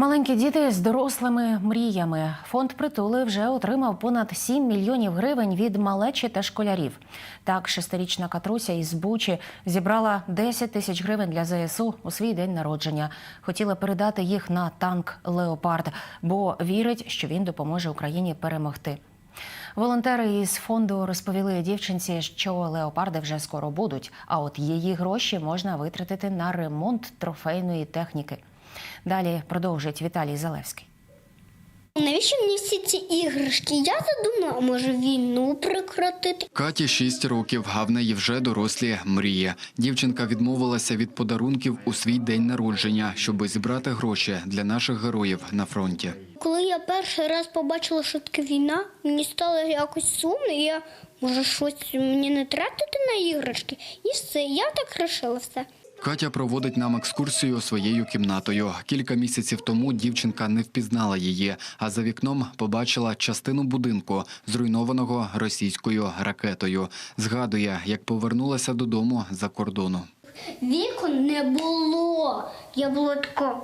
Маленькі діти з дорослими мріями. Фонд притули вже отримав понад 7 мільйонів гривень від малечі та школярів. Так, шестирічна Катруся із Бучі зібрала 10 тисяч гривень для ЗСУ у свій день народження. Хотіла передати їх на танк Леопард, бо вірить, що він допоможе Україні перемогти. Волонтери із фонду розповіли дівчинці, що леопарди вже скоро будуть. А от її гроші можна витратити на ремонт трофейної техніки. Далі продовжить Віталій Залевський. Навіщо мені всі ці іграшки? Я задумала, може війну прекратити. Каті 6 років, а в неї вже дорослі мрії. Дівчинка відмовилася від подарунків у свій день народження, щоби зібрати гроші для наших героїв на фронті. Коли я перший раз побачила, що таке війна, мені стало якось сумно, і я може щось мені не тратити на іграшки. І все, я так вирішила все. Катя проводить нам екскурсію своєю кімнатою. Кілька місяців тому дівчинка не впізнала її, а за вікном побачила частину будинку, зруйнованого російською ракетою. Згадує, як повернулася додому за кордону. Вікон не було. Я була така,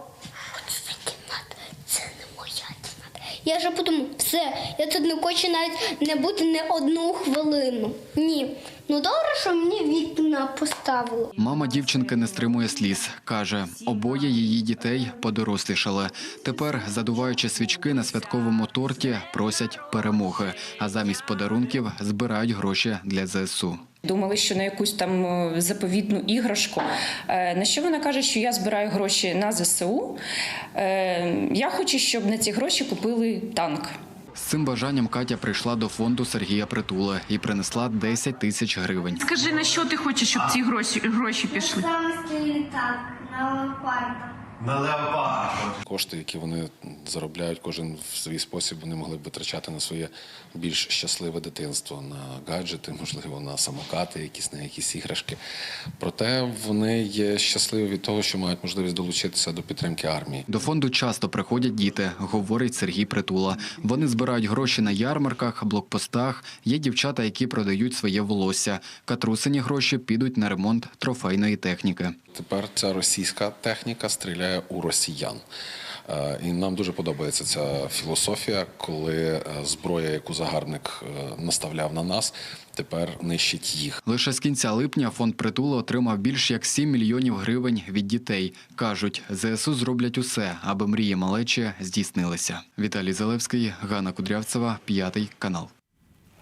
що це кімната? Це не моя кімната. Я вже подумала, все, я тут не хочу навіть не бути не одну хвилину. Ні. Ну добре, що мені вікна поставили. Мама дівчинки не стримує сліз. Каже, обоє її дітей подорослішали. Тепер, задуваючи свічки на святковому торті, просять перемоги, а замість подарунків збирають гроші для ЗСУ. Думали, що на якусь там е, заповітну іграшку. Е, На що вона каже, що я збираю гроші на ЗСУ. Е, Я хочу, щоб на ці гроші купили танк. З цим бажанням Катя прийшла до фонду Сергія Притула і принесла 10 тисяч гривень. Скажи, на що ти хочеш, щоб ці гроші, гроші пішли? Саме літак на леопарда. На леопард. Кошти, які вони заробляють кожен в свій спосіб, вони могли б витрачати на своє більш щасливе дитинство, на гаджети, можливо, на самокати, якісь на якісь іграшки. Проте вони є щасливі від того, що мають можливість долучитися до підтримки армії. До фонду часто приходять діти, говорить Сергій Притула. Вони збирають гроші на ярмарках, блокпостах. Є дівчата, які продають своє волосся. Катрусині гроші підуть на ремонт трофейної техніки. Тепер ця російська техніка стріляє у росіян. Е, І нам дуже подобається ця філософія, коли е, зброя, яку загарбник е, наставляв на нас, тепер нищить їх. Лише з кінця липня фонд притула отримав більш як 7 мільйонів гривень від дітей. кажуть, ЗСУ зроблять усе, аби мрії малечі здійснилися. Віталій Залевський, Ганна Кудрявцева, п'ятий канал.